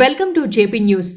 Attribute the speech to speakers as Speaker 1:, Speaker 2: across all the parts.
Speaker 1: Welcome to JP news.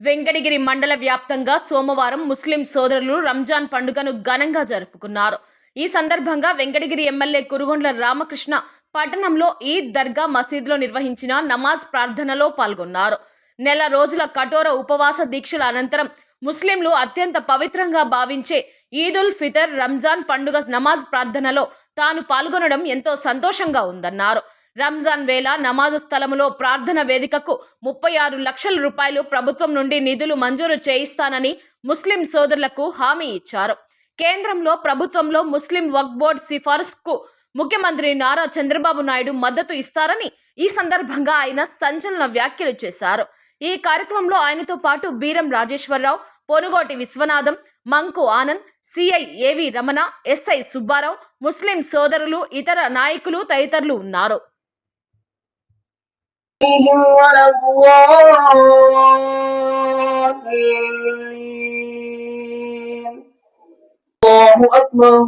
Speaker 2: Venkatagiri మండల వ్యాప్తంగా సోమవారం ముస్లిం సోదరులు రంజాన్ పండుగను ఘనంగా జరుపుకున్నారు. ఈ సందర్భంగా వెంకటగిరి ఎమ్మెల్యే కురుగొండ్ల రామకృష్ణ పట్టణంలో ఈద్ దర్గా మసీదులో నిర్వహించిన నమాజ్ ప్రార్థనలో పాల్గొన్నారు. నెల రోజుల కఠోర ఉపవాస దీక్షల అనంతరం ముస్లింలు అత్యంత పవిత్రంగా భావించే ఈదుల్ ఫితర్ రంజాన్ పండుగ నమాజ్ ప్రార్థనలో తాను పాల్గొనడం ఎంతో సంతోషంగా ఉందన్నారు. రంజాన్ వేళ నమాజు స్థలములో ప్రార్థన వేదికకు ముప్పై ఆరు లక్షల రూపాయలు ప్రభుత్వం నుండి నిధులు మంజూరు చేయిస్తానని ముస్లిం సోదరులకు హామీ ఇచ్చారు. కేంద్రంలో ప్రభుత్వంలో ముస్లిం వక్ బోర్డ్ సిఫారసుకు ముఖ్యమంత్రి నారా చంద్రబాబు నాయుడు మద్దతు ఇస్తారని ఈ సందర్భంగా ఆయన సంచలన వ్యాఖ్యలు చేశారు. ఈ కార్యక్రమంలో ఆయనతో పాటు Beeram Rajeswararao Ponugoti Viswanatham Manku Anand CI A V Ramana SI Subbarao ముస్లిం సోదరులు ఇతర నాయకులు తదితరులు ఉన్నారు.
Speaker 3: عليهم ولا الضالين الله أكبر.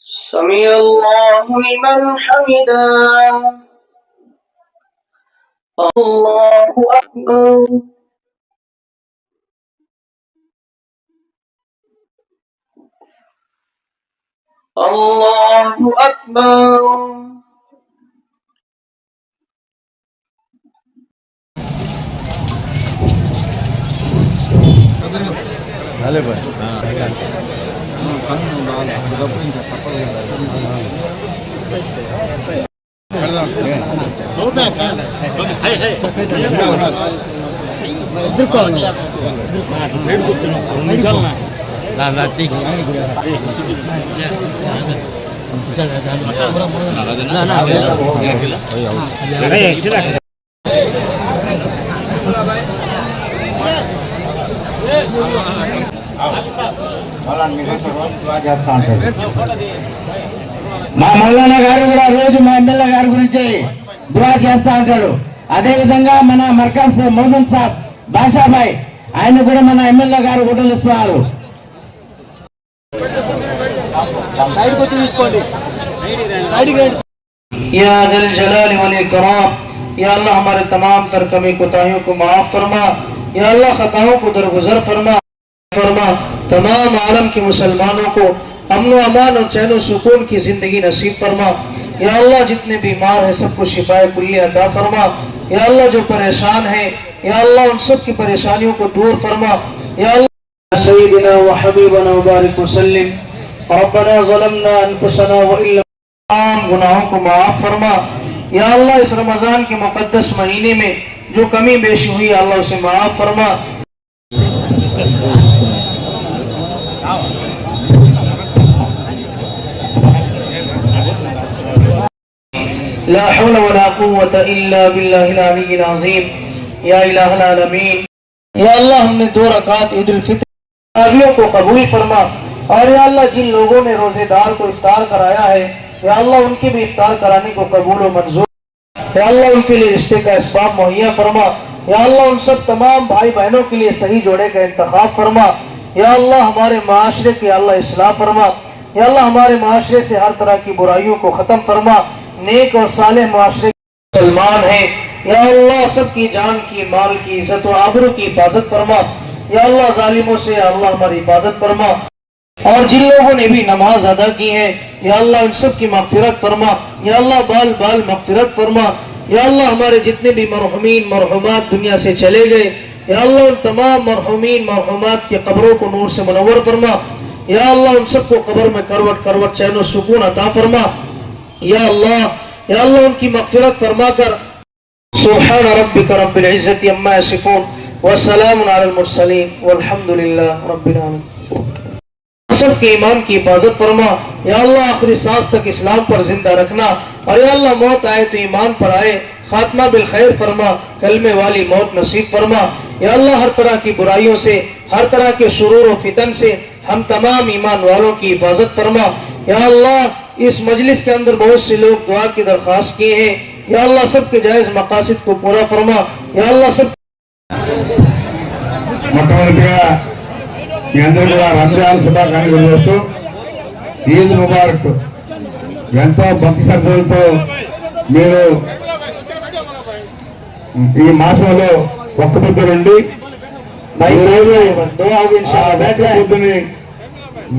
Speaker 3: سمع الله لمن حمده. الله أكبر. الله أكبر అదే బాయ్ కన్ను అందుకప్పుడు
Speaker 4: మా మల్లన్న గారు కూడా రోజు మా ఎమ్మెల్యే గారి గురించి దువా చేస్తా ఉంటాడు అదే విధంగా మన మర్కజ్ మోహన్ సాబ్ బాషాబాయ్ ఆయన కూడా మన ఎమ్మెల్యే గారు హోటల్ ఇస్తున్నారు. سائیڈ کو సైడ్కి వచ్చి سائیڈ گرینڈ
Speaker 5: یا دل جلال والاکرام یا اللہ ہمارے تمام تر کمی کوتاہیوں کو معاف فرما یا اللہ خطاہوں کو درگزر فرما فرما تمام عالم کی مسلمانوں کو امن و امان اور چین و سکون کی زندگی نصیب فرما یا اللہ جتنے بیمار ہیں سب کو شفاہ کلی عطا فرما یا اللہ جو پریشان ہیں یا اللہ ان سب کی پریشانیوں کو دور فرما یا اللہ سیدنا و حبیبنا و بارک و وسلم ربنا ظلمنا انفسنا وإلا تمام گناہوں کو معاف فرما۔ یا اللہ، اس رمضان کے مقدس مہینے میں جو کمی بیشی ہوئی اللہ اسے معاف فرما۔ لا حول ولا قوة الا باللہ العلی العظیم یا الہ العالمین۔ یا اللہ، ہم نے دو رکعت عید الفطر کو قبول فرما۔ اور یا اللہ جن لوگوں نے روزے دار کو افطار کرایا ہے، یا اللہ ان کے بھی افطار کرانے کو قبول و منظور یا اللہ ان کے لیے رشتے کا اسباب مہیا فرما۔ یا اللہ ان سب تمام بھائی بہنوں کے لیے صحیح جوڑے کا انتخاب فرما۔ یا اللہ ہمارے معاشرے کی اللہ اصلاح فرما۔ یا اللہ ہمارے معاشرے سے ہر طرح کی برائیوں کو ختم فرما۔ نیک اور صالح معاشرے سلمان ہیں۔ یا اللہ سب کی جان کی، مال کی، عزت و آبرو کی حفاظت فرما۔ یا اللہ ظالموں سے اللہ ہماری حفاظت فرما۔ اور جن لوگوں نے بھی نماز ادا کی ہے، یا اللہ ان سب کی مغفرت فرما، یا اللہ بال بال مغفرت فرما، یا اللہ ہمارے جتنے بھی مرحومین، مرحومات دنیا سے چلے گئے، یا اللہ ان تمام مرحومین، مرحومات کے قبروں کو نور سے منور فرما، یا اللہ ان سب کو قبر میں کروٹ کروٹ چین و سکون عطا فرما، یا اللہ یا اللہ ان کی مغفرت فرما کر۔ سبحان ربک رب العزت اما سکون وسلام علی المرسلین والحمد للہ رب العالمین۔ سب کے ایمان کی حفاظت فرما۔ یا اللہ، آخری سانس تک اسلام پر زندہ رکھنا۔ اور یا اللہ، موت آئے تو ایمان پر آئے۔ خاتمہ بالخیر فرما۔ کلمے والی موت نصیب فرما۔ یا اللہ، ہر طرح کی برائیوں سے، ہر طرح کے شرور و فتن سے ہم تمام ایمان والوں کی حفاظت فرما۔ یا اللہ، اس مجلس کے اندر بہت سے لوگ دعا کی درخواست کیے ہیں۔ یا اللہ، سب کے جائز مقاصد کو پورا فرما۔ یا اللہ، سب
Speaker 6: مطلب మీ అందరూ కూడా రంజాన్ శుభాకాంక్షలు చేస్తూ ఈద్ ముబారక్ ఎంతో భక్తి శ్రద్ధలతో మీరు ఈ మాసంలో ఒక్క పొద్దునండి పొద్దుని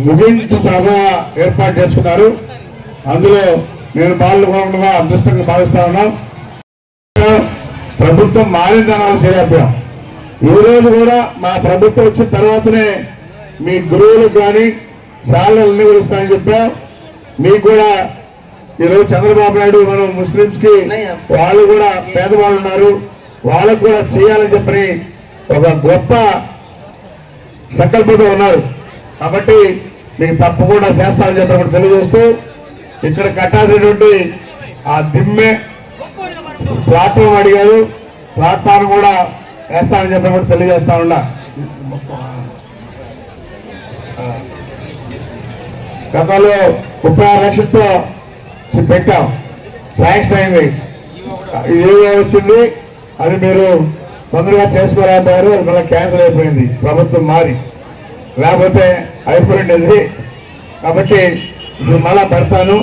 Speaker 6: ముగింపు సభ ఏర్పాటు చేసుకున్నారు. అందులో నేను పాల్గొనకుండా అదృష్టంగా భావిస్తా ఉన్నాం. ప్రభుత్వం మారిందని మనం చేయలేకపోయాం ఈ రోజు కూడా మా ప్రభుత్వం వచ్చిన తర్వాతనే మీ గురువులకు కానీ శాలలు ఇస్తామని చెప్పాం. మీకు కూడా ఈరోజు చంద్రబాబు నాయుడు మనం ముస్లింస్కి వాళ్ళు కూడా పేదవాళ్ళు ఉన్నారు. వాళ్ళకు కూడా చేయాలని చెప్పని ఒక గొప్ప సంకల్పంతో ఉన్నారు. కాబట్టి మీకు తప్పకుండా చేస్తామని చెప్పి తెలియజేస్తూ ఇక్కడ కట్టాల్సినటువంటి ఆ దిమ్మె ప్లాట్ఫామ్ అడిగారు. ప్లాట్ఫామ్ కూడా వేస్తామని చెప్పి తెలియజేస్తా ఉన్నా. గతంలో ముప్పై ఆరు లక్షలతో పెట్టాం. శాంక్షన్ అయింది. ఏదో వచ్చింది అది మీరు తొందరగా చేసుకోలేకపోయారు అది మళ్ళీ క్యాన్సిల్ అయిపోయింది. ప్రభుత్వం మారి. లేకపోతే అయిపోయింది కాబట్టి ఇప్పుడు మళ్ళా పెడతాను.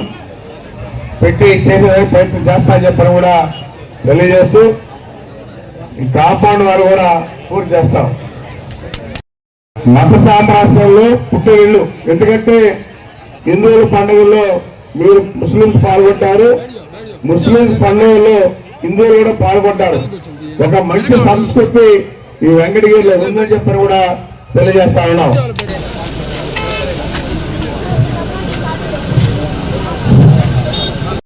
Speaker 6: పెట్టి చేసేదానికి ప్రయత్నం చేస్తా అని చెప్పని కూడా తెలియజేస్తూ ఈ కాంపౌండ్ వారు కూడా పూర్తి చేస్తాం. మత సామ్రాజ్యంలో పుట్టినిల్లు ఎందుకంటే హిందువుల పండుగల్లో మీరు ముస్లింస్ పాల్గొంటారు. ముస్లింస్ పండుగల్లో హిందువులు కూడా పాల్గొంటారు. ఒక మంచి సంస్కృతి ఈ వెంకటగిరిలో ఉందని చెప్పని కూడా తెలియజేస్తా ఉన్నాం.